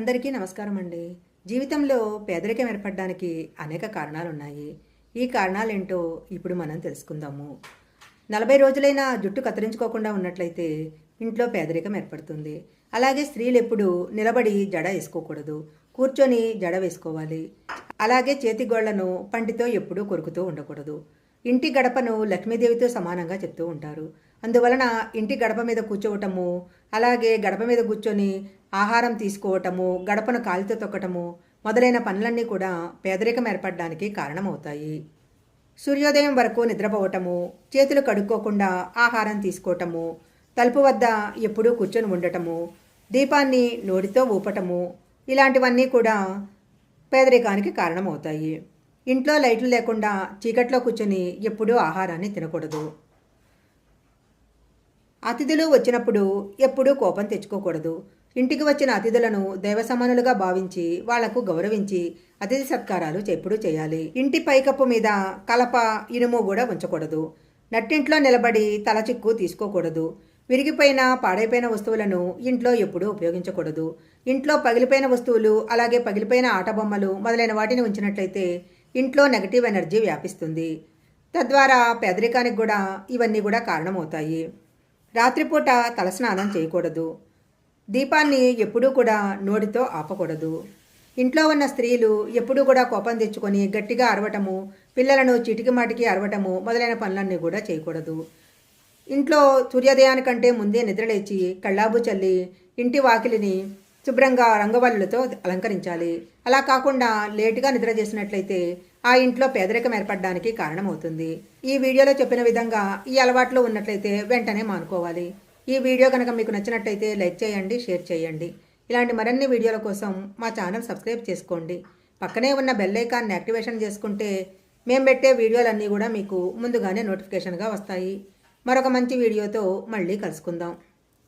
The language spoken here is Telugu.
అందరికీ నమస్కారం అండి జీవితంలో పేదరికం ఏర్పడడానికి అనేక కారణాలు ఉన్నాయి ఈ కారణాలేంటో ఇప్పుడు మనం తెలుసుకుందాము. నలభై రోజులైనా జుట్టు కత్తిరించుకోకుండా ఉన్నట్లయితే ఇంట్లో పేదరికం ఏర్పడుతుంది. అలాగే స్త్రీలు ఎప్పుడు నిలబడి జడ వేసుకోకూడదు. కూర్చొని జడ వేసుకోవాలి. అలాగే చేతిగోళ్ళను పంటితో ఎప్పుడూ కొరుకుతూ ఉండకూడదు. ఇంటి గడపను లక్ష్మీదేవితో సమానంగా చెప్తూ ఉంటారు. అందువలన ఇంటి గడప మీద కూర్చోవటము అలాగే గడప మీద కూర్చొని ఆహారం తీసుకోవటము గడపను కాలితో తొక్కటము మొదలైన పనులన్నీ కూడా పేదరికం ఏర్పడడానికి కారణమవుతాయి. సూర్యోదయం వరకు నిద్రపోవటము చేతులు కడుక్కోకుండా ఆహారం తీసుకోవటము తలుపు వద్ద ఎప్పుడూ కూర్చొని ఉండటము దీపాన్ని నోటితో ఊపటము ఇలాంటివన్నీ కూడా పేదరికానికి కారణమవుతాయి. ఇంట్లో లైట్లు లేకుండా చీకట్లో కూర్చొని ఎప్పుడూ ఆహారాన్ని తినకూడదు. అతిథులు వచ్చినప్పుడు ఎప్పుడూ కోపం తెచ్చుకోకూడదు. ఇంటికి వచ్చిన అతిథులను దైవసమానులుగా భావించి వాళ్ళకు గౌరవించి అతిథి సత్కారాలు ఎప్పుడూ చేయాలి. ఇంటి పైకప్పు మీద కలప ఇనుము కూడా ఉంచకూడదు. నట్టింట్లో నిలబడి తల చిక్కు తీసుకోకూడదు. విరిగిపోయిన పాడైపోయిన వస్తువులను ఇంట్లో ఎప్పుడూ ఉపయోగించకూడదు. ఇంట్లో పగిలిపోయిన వస్తువులు అలాగే పగిలిపోయిన ఆట బొమ్మలు మొదలైన వాటిని ఉంచినట్లయితే ఇంట్లో నెగటివ్ ఎనర్జీ వ్యాపిస్తుంది. తద్వారా పేదరికానికి కూడా ఇవన్నీ కూడా కారణమవుతాయి. రాత్రిపూట తలస్నానం చేయకూడదు. దీపాన్ని ఎప్పుడూ కూడా నోటితో ఆపకూడదు. ఇంట్లో ఉన్న స్త్రీలు ఎప్పుడూ కూడా కోపం తెచ్చుకొని గట్టిగా అరవటము పిల్లలను చిటికి మాటికి అరవటము మొదలైన పనులన్నీ కూడా చేయకూడదు. ఇంట్లో సూర్యోదయానికంటే ముందే నిద్రలేచి కళ్ళాబు చల్లి ఇంటి వాకిలిని శుభ్రంగా రంగవల్లులతో అలంకరించాలి. అలా కాకుండా లేటుగా నిద్ర చేసినట్లయితే ఆ ఇంట్లో పేదరికం ఏర్పడడానికి కారణమవుతుంది. ఈ వీడియోలో చెప్పిన విధంగా ఈ అలవాట్లు ఉన్నట్లయితే వెంటనే మానుకోవాలి. ఈ వీడియో కనుక మీకు నచ్చినట్లయితే లైక్ చేయండి షేర్ చేయండి. ఇలాంటి మరిన్ని వీడియోల కోసం మా ఛానల్ సబ్స్క్రైబ్ చేసుకోండి. పక్కనే ఉన్న బెల్ ఐకాన్ని యాక్టివేషన్ చేసుకుంటే మేము పెట్టే వీడియోలన్నీ కూడా మీకు ముందుగానే నోటిఫికేషన్గా వస్తాయి. మరొక మంచి వీడియోతో మళ్ళీ కలుసుకుందాం.